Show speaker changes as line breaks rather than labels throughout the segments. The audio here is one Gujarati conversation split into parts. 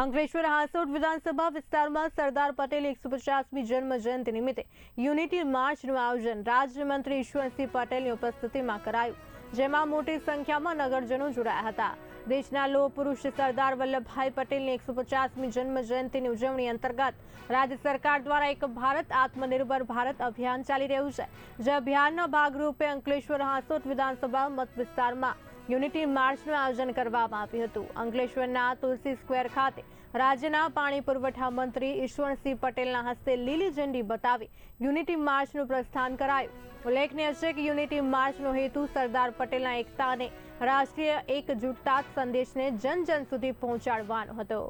અંકલેશ્વર હાસોટ વિધાનસભા વિસ્તારમાં સરદાર પટેલ એકસો પચાસમી જન્મ જયંતિ નિમિત્તે યુનિટી માર્ચનું આયોજન રાજ્યમંત્રી ઈશ્વરસિંહ પટેલની ઉપસ્થિતિમાં કરાયું, જેમાં મોટી સંખ્યામાં નગરજનો જોડાયા હતા. દેશના લોહ પુરુષ સરદાર વલ્લભભાઈ પટેલની એકસો પચાસમી જન્મ જયંતિની ઉજવણી અંતર્ગત રાજ્ય સરકાર દ્વારા એક ભારત આત્મનિર્ભર ભારત અભિયાન ચાલી રહ્યું છે. જે અભિયાનના ભાગરૂપે અંકલેશ્વર હાંસોટ વિધાનસભા મત વિસ્તારમાં યુનિટી માર્ચનું આયોજન કરવામાં આવ્યું હતું. અંકલેશ્વરના તુલસી સ્ક્વેર ખાતે રાજ્યના પાણી પુરવઠા મંત્રી ઈશ્વરસિંહ પટેલના હસ્તે લીલી ઝંડી બતાવી યુનિટી માર્ચનું પ્રસ્થાન કરાયું. ઉલ્લેખનીય છે કે યુનિટી માર્ચનો હેતુ સરદાર પટેલના એકતા અને રાષ્ટ્રીય એકજૂટતા સંદેશને જન જન સુધી પહોંચાડવાનો હતો.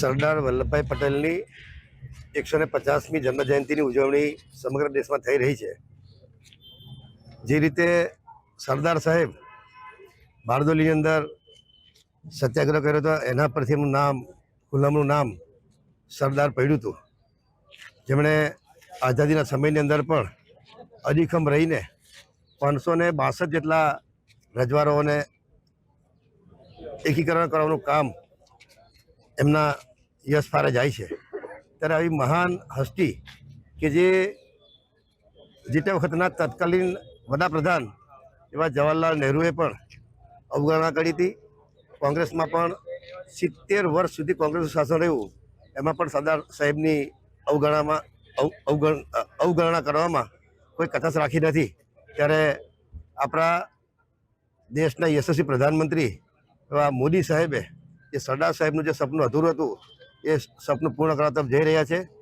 સરદાર વલ્લભભાઈ પટેલની એકસો ને પચાસમી જન્મજયંતિની ઉજવણી સમગ્ર દેશમાં થઈ રહી છે. જે રીતે સરદાર સાહેબ બારદોલીની અંદર સત્યાગ્રહ કર્યો હતો. એના પરથી એમનું નામ, ગુલામનું નામ સરદાર પડ્યું હતું. જેમણે આઝાદીના સમયની અંદર પણ અડીખમ રહીને પાંચસો ને બાસઠ જેટલા રજવાડાઓને એકીકરણ કરવાનું કામ એમના યશ ફારે જાય છે. ત્યારે આવી મહાન હસ્તી કે જે જે તે વખતના તત્કાલીન વડાપ્રધાન એવા જવાહરલાલ નહેરુએ પણ અવગણના કરી હતી. કોંગ્રેસમાં પણ સિત્તેર વર્ષ સુધી કોંગ્રેસનું શાસન રહ્યું. એમાં પણ સરદાર સાહેબની અવગણનામાં અવ- અવગણ, અવગણના કરવામાં કોઈ કચાશ રાખી નથી. ત્યારે આપણા દેશના યશસ્વી પ્રધાનમંત્રી એવા મોદી સાહેબે એ સરદાર સાહેબનું જે સપનું અધૂરું હતું, એ સપનું પૂર્ણ કરવા તરફ જઈ રહ્યા છે.